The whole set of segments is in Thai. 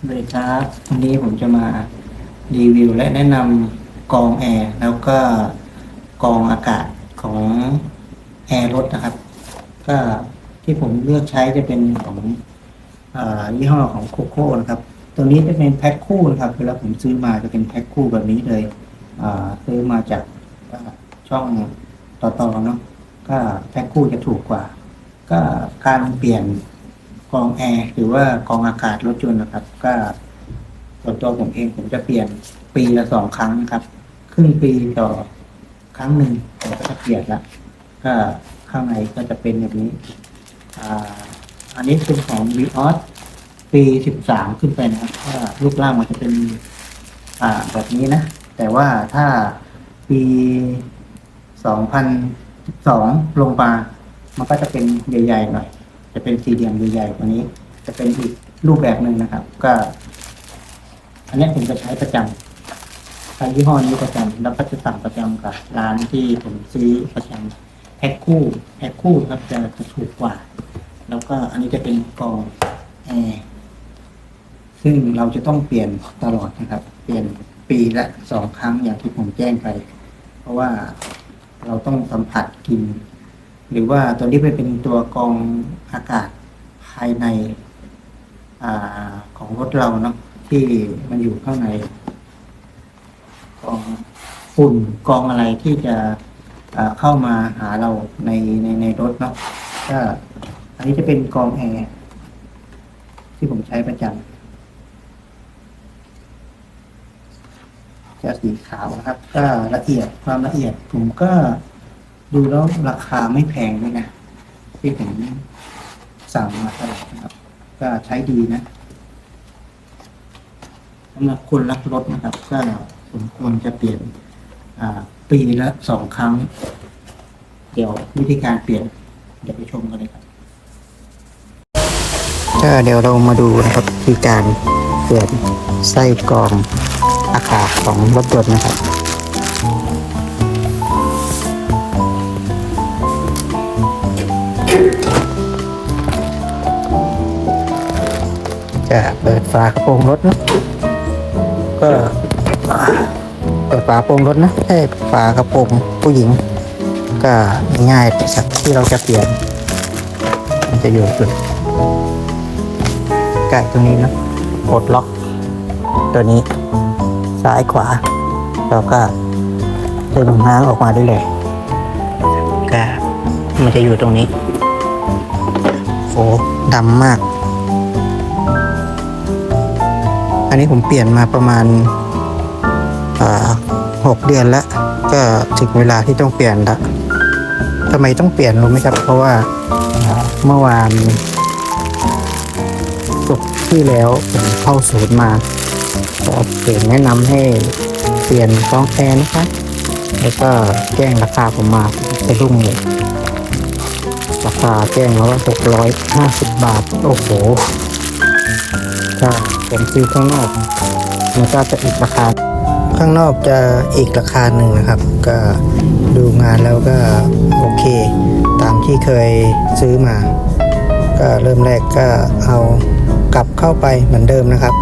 สวัสดีครับวันนี้ผมจะมารีวิวและแนะนำกองแอร์แล้วก็กองอากาศของแอร์รถนะครับ ก็ที่ผมเลือกใช้จะเป็นของอยี่ห้อของโคโค่นะครับ ตัวนี้จะเป็นแพ็คคู่นะครับเวลาผมซื้อมาจะเป็นแพ็คคู่แบบนี้เลยซื้อมาจากช่องต่อๆเนาะก็แพ็คคู่จะถูกกว่า ก็การเปลี่ยน กองแอร์หรือว่ากองอากาศรถยนต์นะครับ ก็ส่วนตัวผมเองผมจะเปลี่ยนปีละสองครั้งนะครับ ครึ่งปีต่อครั้งหนึ่งผมก็จะเปลี่ยนละก็ข้างในก็จะเป็นแบบนี้อ่าอันนี้เป็นของ v ีออสปีสิบสามขึ้นไปนะครับก็รูปร่างมันจะเป็น อ่าแบบนี้นะ แต่ว่าถ้าปีสองพันสองลงมามันก็จะเป็นใหญ่ๆหน่อย จะเป็นสี่เหลี่ยมใหญ่ๆกว่านี้ จะเป็นอีกรูปแบบหนึ่งนะครับ ก็ อันนี้ผมจะใช้ประจำใช้ยี่ห้อนี้ประจำแล้วก็จะสั่งประจำกับร้านที่ผมซื้อประจำแพ็คคู่แพ็คคู่ครับจะจะถูกกว่า แล้วก็อันนี้จะเป็นกองแอร์ซึ่งเราจะต้องเปลี่ยนตลอดนะครับ เปลี่ยนปีละสองครั้งอย่างที่ผมแจ้งไป เพราะว่าเราต้องสัมผัสกลิน หรือว่าตัวนี้เป็นตัวกองอากาศภายในอของรถเราเนาะที่มันอยู่ข้างในกองฝุ่นกองอะไรที่จะเข้ามาหาเราในในในรถเนาะก็อันนี้จะเป็นกองแอร์ที่ผมใช้ประจำจะสีขาวนะครับ ก็ละเอียดความละเอียดผมก็ ดูแล้วราคาไม่แพงด้วยนะ ที่ผมสั่งมาตลอดนะครับ ก็ใช้ดีนะสำหรับคนรักรถนะครับ ก็สมควรจะเปลี่ยนปีละสองครั้ง เดี๋ยววิธีการเปลี่ยน เดี๋ยวไปชมกันเลยครับก็เดี๋ยวเรามาดูนะครับวิธีการเปลี่ยนไส้กรองอากาศของรถยนต์นะครับ จะเปิดฝากระโปรงรถนะก็เปิดฝากระโปรงรถนะใช่ฝากระโปรงผู้หญิง ก็ง่ายๆนะครับที่เราจะเปลี่ยน มันจะอยู่จุดใกล้ตรงนี้นะกดล็อก ตัวนี้ ซ้ายขวาแล้วก็ดึงน้ำออกมาได้เลยก็มันจะอยู่ตรงนี้ โอ้ดำมาก อันนี้ผมเปลี่ยนมาประมาณหกเดือนแล้ว ก็ถึงเวลาที่ต้องเปลี่ยนละทำไมต้องเปลี่ยนรู้ไหมครับ เพราะว่าเมื่อวานศุกร์ที่แล้วผมเข้าศูนย์มาก็เปลี่ยนแนะนำให้เปลี่ยนกล้องแอร์นะครับแล้วก็แจ้งราคาผมมาไปรุ่งเลย ราคาแจ้งมาว่าหกร้อยห้าสิบบาท โอ้โห ถ้าผมซื้อข้างนอกมันก็จะอีกราคา ข้างนอกจะอีกราคาหนึ่งนะครับ ก็ดูงานแล้วก็โอเค ตามที่เคยซื้อมา ก็เริ่มแรกก็เอากลับเข้าไปเหมือนเดิมนะครับ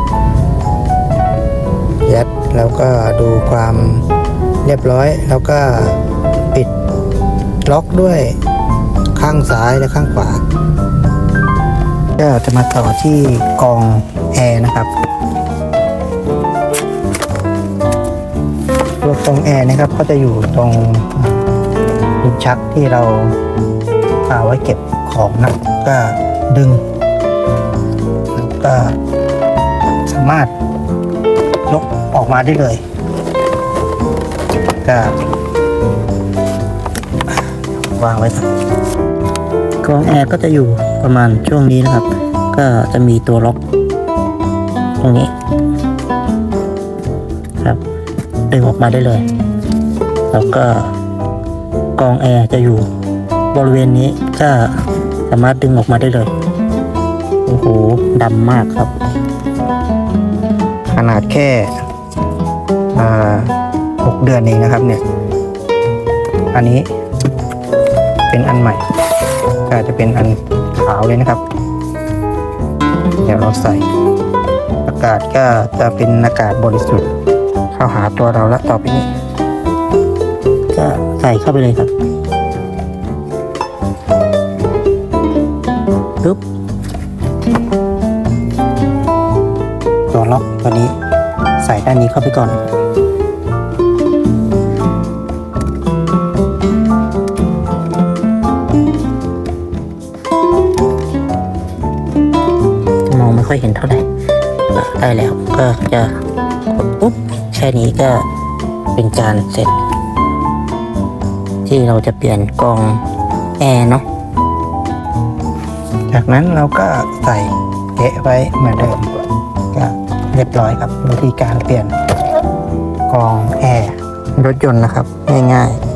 ยัดแล้วก็ดูความเรียบร้อยแล้วก็ปิดล็อกด้วย ข้างซ้ายและข้างขวา ก็จะมาต่อที่กองแอร์นะครับตัวกองแอร์นะครับก็จะอยู่ตรงลิ้นชักที่เราเอาไว้เก็บของนะก็ดึงแล้วก็สามารถยกออกมาได้เลยก็ วางไว้ครับกรองแอร์ก็จะอยู่ประมาณช่วงนี้นะครับ ก็จะมีตัวล็อก ตรงนี้ครับดึงออกมาได้เลย แล้วก็กรองแอร์จะอยู่บริเวณนี้ก็สามารถดึงออกมาได้เลย โอ้โหดำมากครับ ขนาดแค่หกเดือนเองนะครับเนี่ย อันนี้ อันใหม่ ก็จะเป็นอันขาวเลยนะครับ เดี๋ยวเราใส่ตะากาศก็จะเป็นอากาศบริสุทธิ์ เข้าหาตัวเราแล้วต่อไปนี้ ก็ใส่เข้าไปเลยครับปึ๊บตัวล็อกตัวนี้ใส่ด้านนี้เข้าไปก่อน ค่อยเห็นเท่าไหร่ได้แล้วก็จะกดปุ๊บแค่นี้ก็เป็นการเสร็จ ที่เราจะเปลี่ยนกรองแอร์เนาะจากนั้นเราก็ใส่เกะไว้เหมือนเดิมก็เรียบร้อยครับวิธีการเปลี่ยนกรองแอร์รถยนต์นะครับ ง่ายๆ